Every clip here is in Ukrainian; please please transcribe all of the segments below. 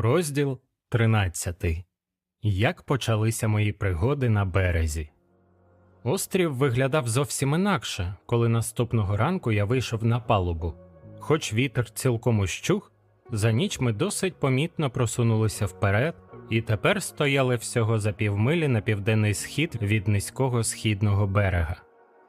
Розділ 13. Як почалися мої пригоди на березі. Острів виглядав зовсім інакше, коли наступного ранку я вийшов на палубу. Хоч вітер цілком ущух, за ніч ми досить помітно просунулися вперед і тепер стояли всього за півмилі на південний схід від низького східного берега.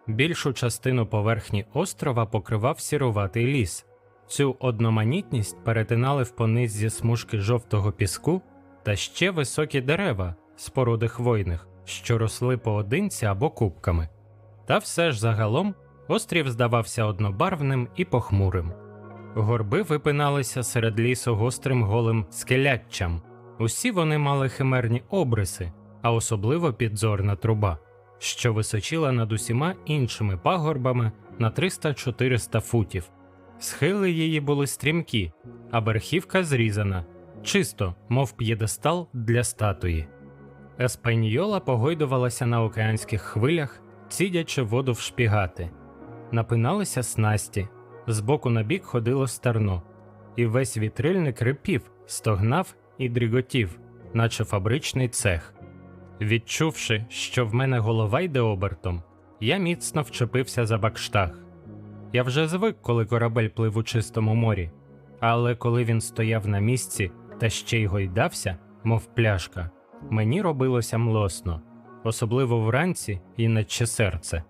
Більшу частину поверхні острова покривав сіруватий ліс. Цю одноманітність перетинали в понизі смужки жовтого піску та ще високі дерева з породи хвойних, що росли поодинці або купками. Та все ж загалом острів здавався однобарвним і похмурим. Горби випиналися серед лісу гострим голим скеляччям. Усі вони мали химерні обриси, а особливо підзорна труба, що височила над усіма іншими пагорбами на 300-400 футів. Схили її були стрімкі, а верхівка зрізана, чисто, мов п'єдестал для статуї. Еспаньйола погойдувалася на океанських хвилях, цідячи воду в шпігати. Напиналися снасті, збоку на бік ходило стерно, і весь вітрильник рипів, стогнав і дріготів, наче фабричний цех. Відчувши, що в мене голова йде обертом, я міцно вчепився за бакштаг. Я вже звик, коли корабель плив у чистому морі, але коли він стояв на місці та ще й гойдався, мов пляшка, мені робилося млосно, особливо вранці і наче серце.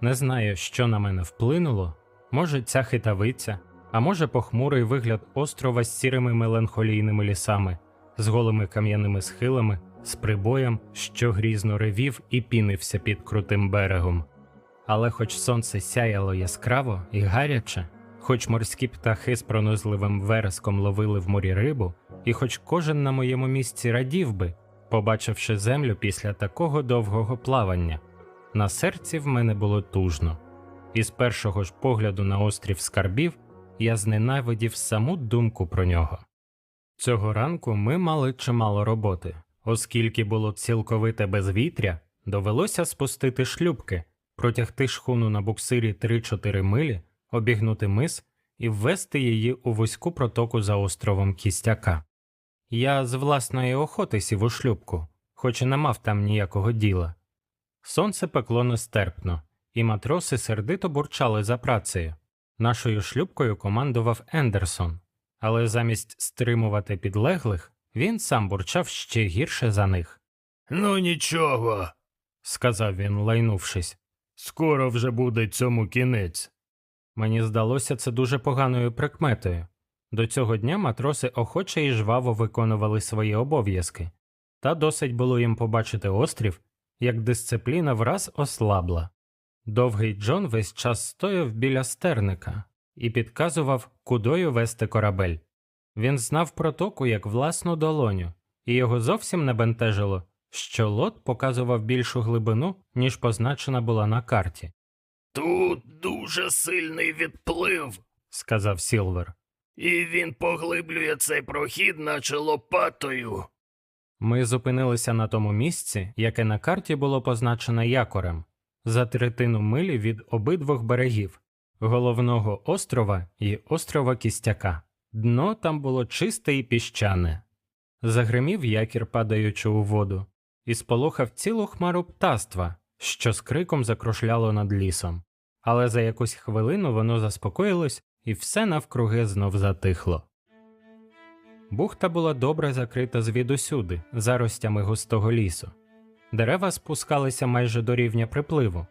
Не знаю, що на мене вплинуло, може, ця хитавиця, а може, похмурий вигляд острова з сірими меланхолійними лісами, з голими кам'яними схилами, з прибоєм, що грізно ревів і пінився під крутим берегом. Але хоч сонце сяяло яскраво і гаряче, хоч морські птахи з пронизливим вереском ловили в морі рибу, і хоч кожен на моєму місці радів би, побачивши землю після такого довгого плавання, на серці в мене було тужно, і з першого ж погляду на острів скарбів я зненавидів саму думку про нього. Цього ранку ми мали чимало роботи, оскільки було цілковите безвітря, довелося спустити шлюбки протягти шхуну на буксирі 3-4 милі, обігнути мис і ввести її у вузьку протоку за островом Кістяка. Я з власної охоти сів у шлюбку, хоч і не мав там ніякого діла. Сонце пекло нестерпно, і матроси сердито бурчали за працею. Нашою шлюбкою командував Ендерсон, але замість стримувати підлеглих, він сам бурчав ще гірше за них. Ну нічого, Сказав він, лайнувшись. Скоро вже буде цьому кінець. Мені здалося це дуже поганою прикметою. До цього дня матроси охоче і жваво виконували свої обов'язки, та досить було їм побачити острів, як дисципліна враз ослабла. Довгий Джон весь час стояв біля стерника і підказував, кудою вести корабель. Він знав протоку як власну долоню, і його зовсім не бентежило, що лот показував більшу глибину, ніж позначена була на карті. Тут дуже сильний відплив, сказав Сілвер. і він поглиблює цей прохід, наче лопатою. Ми зупинилися на тому місці, яке на карті було позначено якорем, за третину милі від обидвох берегів головного острова і острова Кістяка. Дно там було чисте і піщане. Загримів якір, падаючи у воду, і сполохав цілу хмару птаства, що з криком закрушляло над лісом. Але за якусь хвилину воно заспокоїлось, і все навкруги знов затихло. Бухта була добре закрита звідусюди, заростями густого лісу. Дерева спускалися майже до рівня припливу.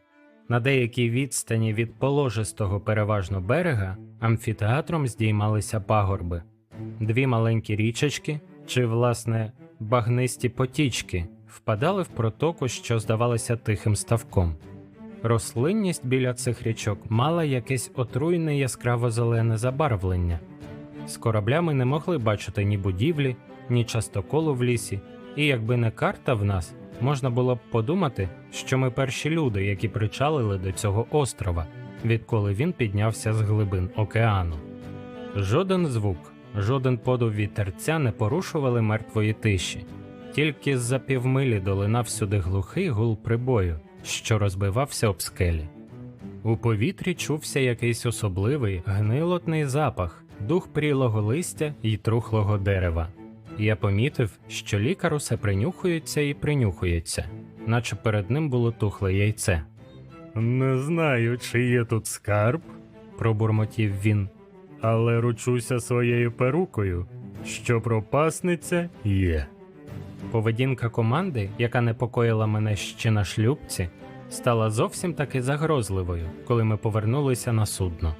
На деякій відстані від положистого переважно берега амфітеатром здіймалися пагорби, дві маленькі річечки, чи, власне, багнисті потічки впадали в протоку, що здавалися тихим ставком. Рослинність біля цих річок мала якесь отруйне яскраво зелене забарвлення. З корабля ми не могли бачити ні будівлі, ні частоколу в лісі, і якби не карта в нас, можна було б подумати, що ми перші люди, які причалили до цього острова, відколи він піднявся з глибин океану. Жоден звук, жоден подув вітерця не порушували мертвої тиші, тільки з-за півмилі долинав сюди глухий гул прибою, що розбивався об скелі. У повітрі чувся якийсь особливий гнилотний запах, дух прілого листя й трухлого дерева. Я помітив, що лікар усе принюхується і принюхується, наче перед ним було тухле яйце. Не знаю, чи є тут скарб, пробурмотів він, але ручуся своєю перукою, що пропасниця є. Поведінка команди, яка непокоїла мене ще на шлюбці, стала зовсім таки загрозливою, коли ми повернулися на судно.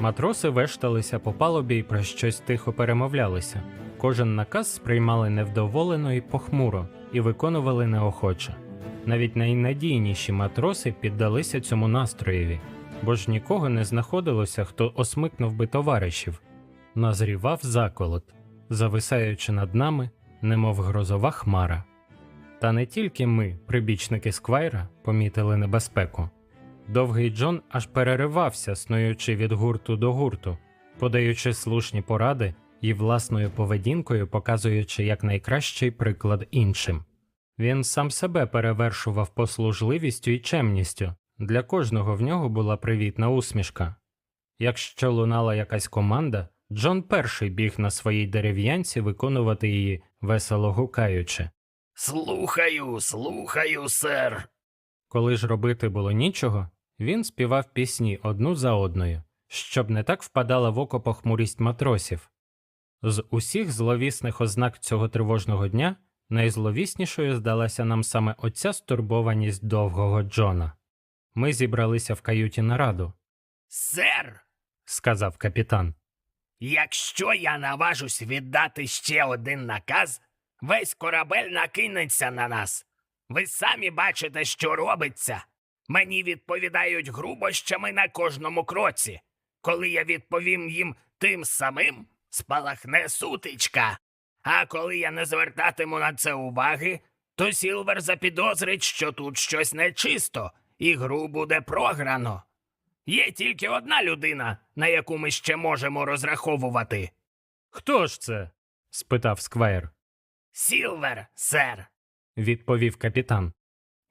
Матроси вешталися по палубі і про щось тихо перемовлялися. Кожен наказ сприймали невдоволено і похмуро і виконували неохоче. Навіть найнадійніші матроси піддалися цьому настроєві, бо ж нікого не знаходилося, хто осмикнув би товаришів. Назрівав заколот, зависаючи над нами, немов грозова хмара. Та не тільки ми, прибічники Сквайра, помітили небезпеку. Довгий Джон аж переривався, снуючи від гурту до гурту, подаючи слушні поради і власною поведінкою показуючи як найкращий приклад іншим. Він сам себе перевершував послужливістю і чемністю. Для кожного в нього була привітна усмішка. Якщо лунала якась команда, Джон перший біг на своїй дерев'янці виконувати її, весело гукаючи. Слухаю, слухаю, сер. Коли ж робити було нічого, він співав пісні одну за одною, щоб не так впадала в око похмурість матросів. З усіх зловісних ознак цього тривожного дня найзловіснішою здалася нам саме оця стурбованість довгого Джона. Ми зібралися в каюті на раду, Сер, сказав капітан. Якщо я наважусь віддати ще один наказ, весь корабель накинеться на нас. Ви самі бачите, що робиться. Мені відповідають грубощами на кожному кроці. Коли я відповім їм тим самим, спалахне сутичка. А коли я не звертатиму на це уваги, то Сілвер запідозрить, що тут щось нечисто, і гру буде програно. Є тільки одна людина, на яку ми ще можемо розраховувати. Хто ж це? спитав Сквайр. Сілвер, сер. Відповів капітан.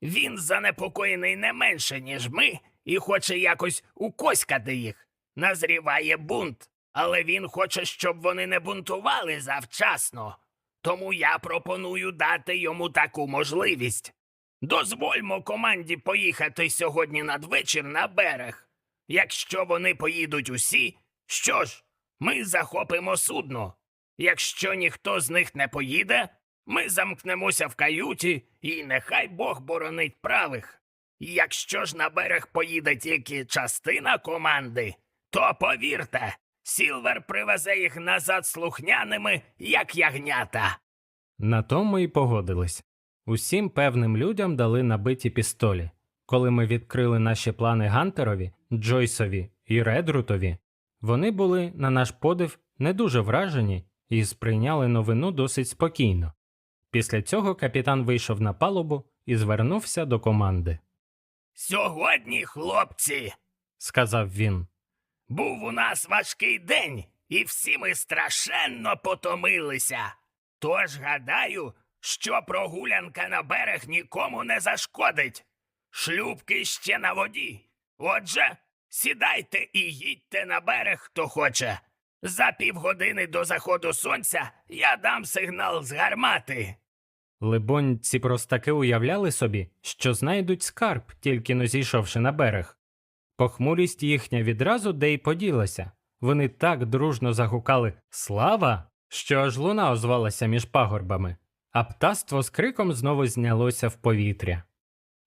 Він занепокоєний не менше, ніж ми, і хоче якось укоськати їх. Назріває бунт, але він хоче, щоб вони не бунтували завчасно. Тому я пропоную дати йому таку можливість. Дозвольмо команді поїхати сьогодні надвечір на берег. Якщо вони поїдуть усі, що ж, ми захопимо судно. Якщо ніхто з них не поїде, ми замкнемося в каюті, і нехай Бог боронить правих. Якщо ж на берег поїде тільки частина команди, то повірте, Сілвер привезе їх назад слухняними, як ягнята. На тому й погодились. Усім певним людям дали набиті пістолі. Коли ми відкрили наші плани Гантерові, Джойсові і Редрутові, вони були, на наш подив, не дуже вражені і сприйняли новину досить спокійно. Після цього капітан вийшов на палубу і звернувся до команди. Сьогодні, хлопці, Сказав він. був у нас важкий день, і всі ми страшенно потомилися. Тож гадаю, що прогулянка на берег нікому не зашкодить. Шлюбки ще на воді. Отже, сідайте і їдьте на берег, хто хоче. За півгодини до заходу сонця я дам сигнал з гармати. Либонь, ці простаки уявляли собі, що знайдуть скарб, тільки но зійшовши на берег. Похмурість їхня відразу де й поділася. Вони так дружно загукали Слава, що аж луна озвалася між пагорбами, а птаство з криком знову знялося в повітря.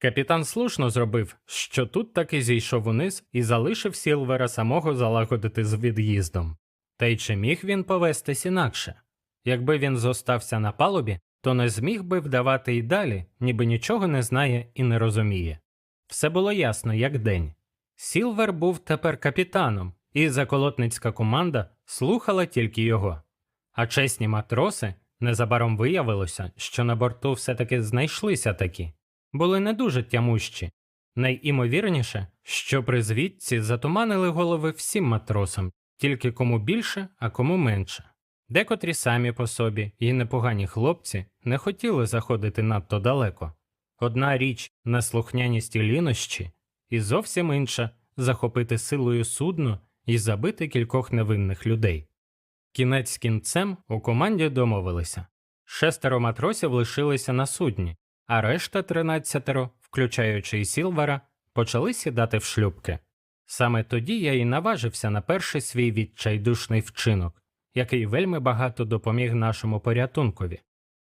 Капітан слушно зробив, що тут таки зійшов униз і залишив Сілвера самого залагодити з від'їздом. Та й чи міг він повестись інакше? Якби він зостався на палубі, то не зміг би вдавати й далі, ніби нічого не знає і не розуміє. Все було ясно, як день. Сілвер був тепер капітаном, і заколотницька команда слухала тільки його. А чесні матроси незабаром виявилося, що на борту все-таки знайшлися такі, були не дуже тямущі. Найімовірніше, що при звідці затуманили голови всім матросам, тільки кому більше, а кому менше. Декотрі самі по собі і непогані хлопці не хотіли заходити надто далеко. Одна річ неслухняність і лінощі, і зовсім інша захопити силою судно і забити кількох невинних людей. Кінець кінцем у команді домовилися Шестеро матросів лишилися на судні, а решта тринадцятеро, включаючи і Сілвера, почали сідати в шлюбки. Саме тоді я і наважився на перший свій відчайдушний вчинок, який вельми багато допоміг нашому порятункові.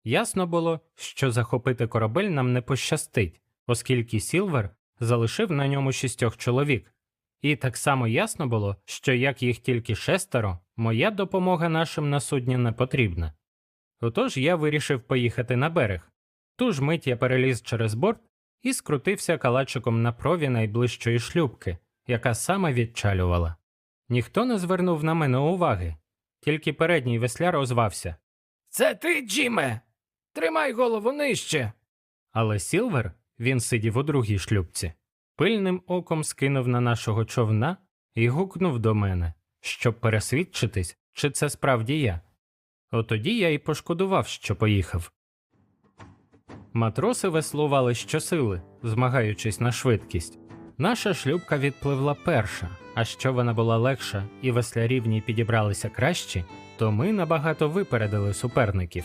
Ясно було, що захопити корабель нам не пощастить, оскільки Сілвер залишив на ньому шістьох чоловік. І так само ясно було, що як їх тільки шестеро, моя допомога нашим на судні не потрібна. Отож я вирішив поїхати на берег. Ту ж мить я переліз через борт і скрутився калачиком на прові найближчої шлюбки, яка саме відчалювала. Ніхто не звернув на мене уваги, тільки передній весляр озвався. Це ти, Джиме? Тримай голову нижче. Але Сілвер, він сидів у другій шлюбці, пильним оком скинув на нашого човна і гукнув до мене, щоб пересвідчитись, чи це справді я. Отоді я й пошкодував, що поїхав. Матроси веслували щосили, змагаючись на швидкість. Наша шлюбка відпливла перша, а що вона була легша і веслярі в ній підібралися кращі, то ми набагато випередили суперників.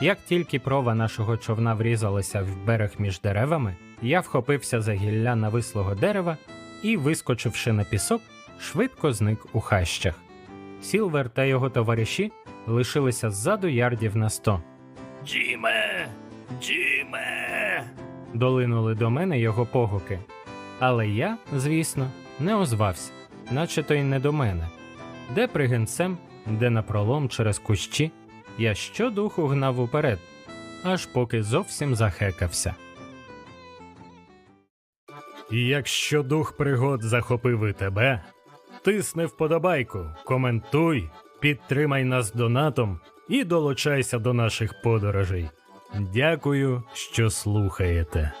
Як тільки прова нашого човна врізалася в берег між деревами, я вхопився за гілля навислого дерева і, вискочивши на пісок, швидко зник у хащах. Сілвер та його товариші лишилися ззаду ярдів на сто. Джиме! Джиме! Долинули до мене його погуки. Але я, звісно, не озвався, наче то й не до мене. Де пригинцем, де напролом через кущі, я щодуху гнав уперед, аж поки зовсім захекався. І якщо дух пригод захопив і тебе, тисни вподобайку, коментуй, підтримай нас донатом і долучайся до наших подорожей. Дякую, що слухаєте.